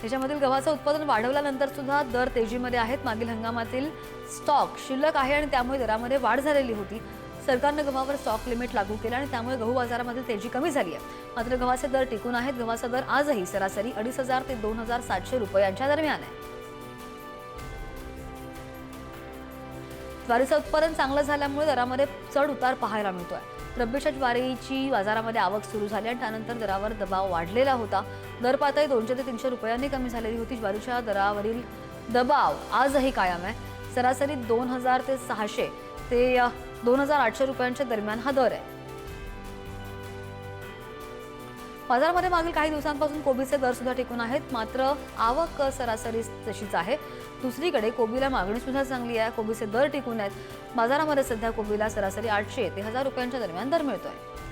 त्याच्यामधील गव्हाचं उत्पादन वाढवल्यानंतर सुद्धा दर तेजीमध्ये आहेत. मागील हंगामातील स्टॉक शिल्लक आहे आणि त्यामुळे दरामध्ये वाढ झालेली होती. सरकारनं गव्हावर स्टॉक लिमिट लागू केलं आणि त्यामुळे गहू बाजारामध्ये तेजी कमी झाली आहे. मात्र गव्हाचे दर टिकून आहेत. गव्हाचा दर आजही सरासरी अडीच हजार ते दोन हजार सातशे रुपयांच्या दरम्यान आहे. ज्वारीचं उत्पादन चांगलं झाल्यामुळे दरामध्ये चढ उतार पाहायला मिळतोय. रब्बीच्या ज्वारीची बाजारामध्ये आवक सुरू झाली आणि त्यानंतर दरावर दबाव वाढलेला होता. दर पातळी दोनशे ते तीनशे रुपयांनी कमी झालेली होती ज्वारीच्या दरावरील दबाव. आजही कायम आहे. सरासरी दोन हजार ते सहाशे ते दोन हजार आठशे रुपयांच्या दरम्यान हा दर आहे. बाजारामध्ये मागील काही दिवसांपासून कोबीचे दर सुद्धा टिकून आहेत. मात्र आवक सरासरी तशीच आहे. दुसरीकडे कोबीला मागणी सुद्धा चांगली आहे. कोबीचे दर टिकून आहेत. बाजारामध्ये सध्या कोबीला सरासरी आठशे ते हजार रुपयांच्या दरम्यान दर मिळतोय.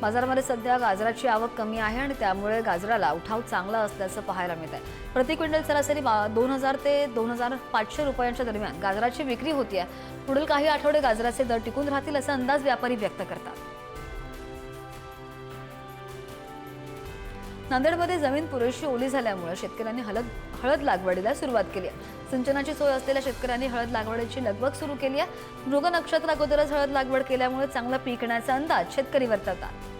बाजारामध्ये सध्या गाजराची आवक कमी आहे आणि त्यामुळे गाजराला उठाव चांगला असल्याचं पाहायला मिळत आहे प्रति क्विंटल सरासरी दोन हजार ते दोन हजार पाचशे रुपयांच्या दरम्यान गाजराची विक्री होती आहे पुढील काही आठवडे गाजराचे दर टिकून राहतील असा अंदाज व्यापारी व्यक्त करतात. नांदेडमध्ये जमीन पुरेशी ओली झाल्यामुळे शेतकऱ्यांनी हळद हळद लागवडीला सुरुवात केली आहे. सिंचनाची सोय असलेल्या शेतकऱ्यांनी हळद लागवडीची लगबग सुरू केली आहे. मृग नक्षत्र अगोदरच हळद लागवड केल्यामुळे चांगला पीक येण्याचा अंदाज शेतकरी वर्तवतात